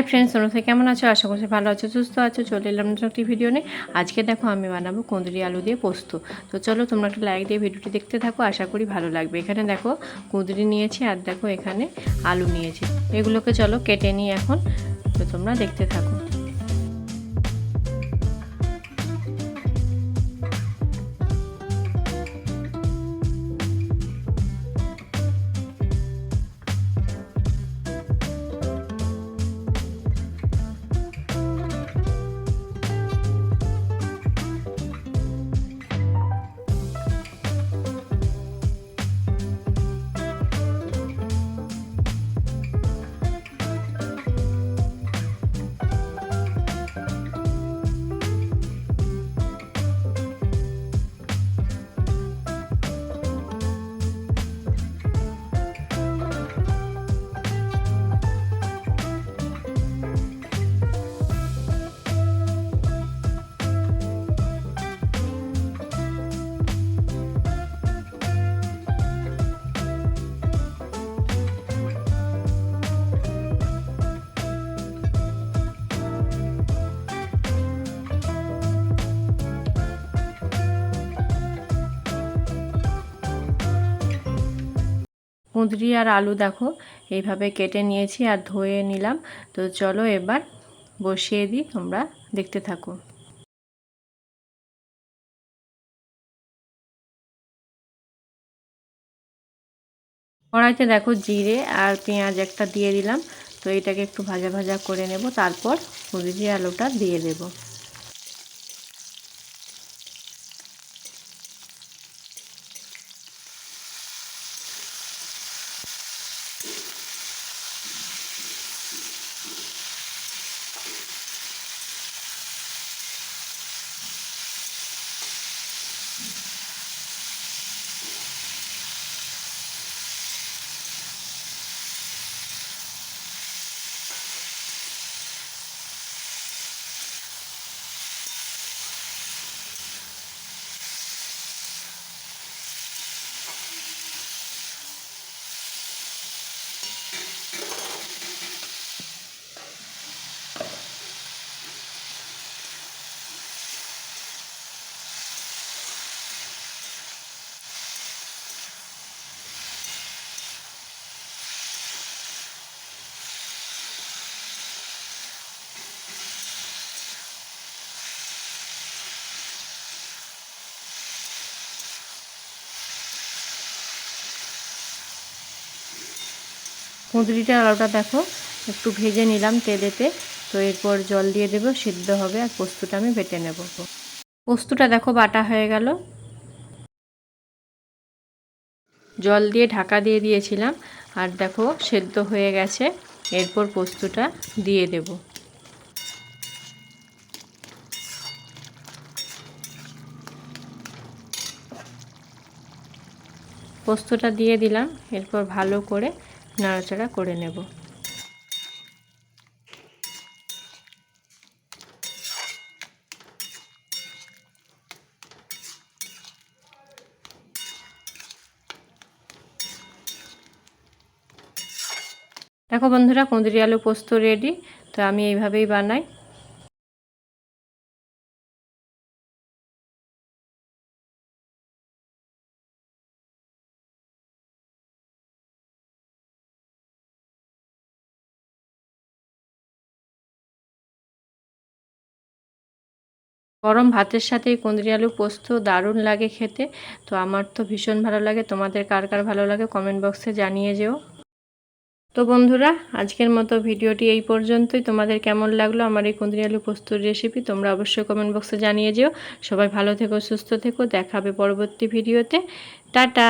Hi friends অনুসারে কেমন আছো? আশা করছি ভালো আছো, সুস্থ আছো, চলে এলাম নতুন একটি ভিডিও নিয়ে। আজকে দেখো আমি বানাবো কুঁদরি আলু দিয়ে পোস্ত। তো চলো তোমরা একটা লাইক দিয়ে ভিডিওটি দেখতে থাকো, আশা করি ভালো লাগবে। এখানে দেখো কুঁদরি নিয়েছি আর দেখো এখানে আলু নিয়েছি। এগুলোকে চলো কেটে নিই এখন। তো তোমরা দেখতে থাকো। কুঁদরি আর আলু দেখো, এইভাবে কেটে নিয়েছি আর ধুয়ে নিলাম। তো চলো এবার বসিয়ে দিই, তোমরা দেখতে থাকো। কড়াইতে দেখো জিরে আর পেঁয়াজ একটা দিয়ে দিলাম। তো এটাকে একটু ভাজা ভাজা করে নেব, তারপর কুঁদরি আলুটা দিয়ে দেবো। কুঁদরিটা আলুটা দেখো, একটু ভেজে নিলাম তেলেতে, তো এরপর জল দিয়ে দেবো, সিদ্ধ হবে, আর পোস্তটা আমি বেটে নেব। পোস্তটা দেখো বাটা হয়ে গেল। জল দিয়ে ঢাকা দিয়ে দিয়েছিলাম, আর দেখো সেদ্ধ হয়ে গেছে, এরপর পোস্তটা দিয়ে দেব। পোস্তটা দিয়ে দিলাম, এরপর ভালো করে নাড়াচাড়া করে নেব। দেখো বন্ধুরা কুঁদরি আলু পোস্ত রেডি তো আমি এইভাবেই বানাই। গরম ভাতের সাথে এই কুঁদরি আলু পোস্ত দারুণ লাগে খেতে। তো আমার তো ভীষণ ভালো লাগে। তোমাদের কার কার ভালো লাগে কমেন্ট বক্সে জানিয়ে যেও। তো বন্ধুরা, আজকের মতো ভিডিওটি এই পর্যন্তই। তোমাদের কেমন লাগল আমার এই কুঁদরি আলু পোস্তর রেসিপি তোমরা অবশ্যই কমেন্ট বক্সে জানিয়ে যেও। সবাই ভালো থেকো, সুস্থ থেকো। দেখাবে পরবর্তী ভিডিওতে। টাটা!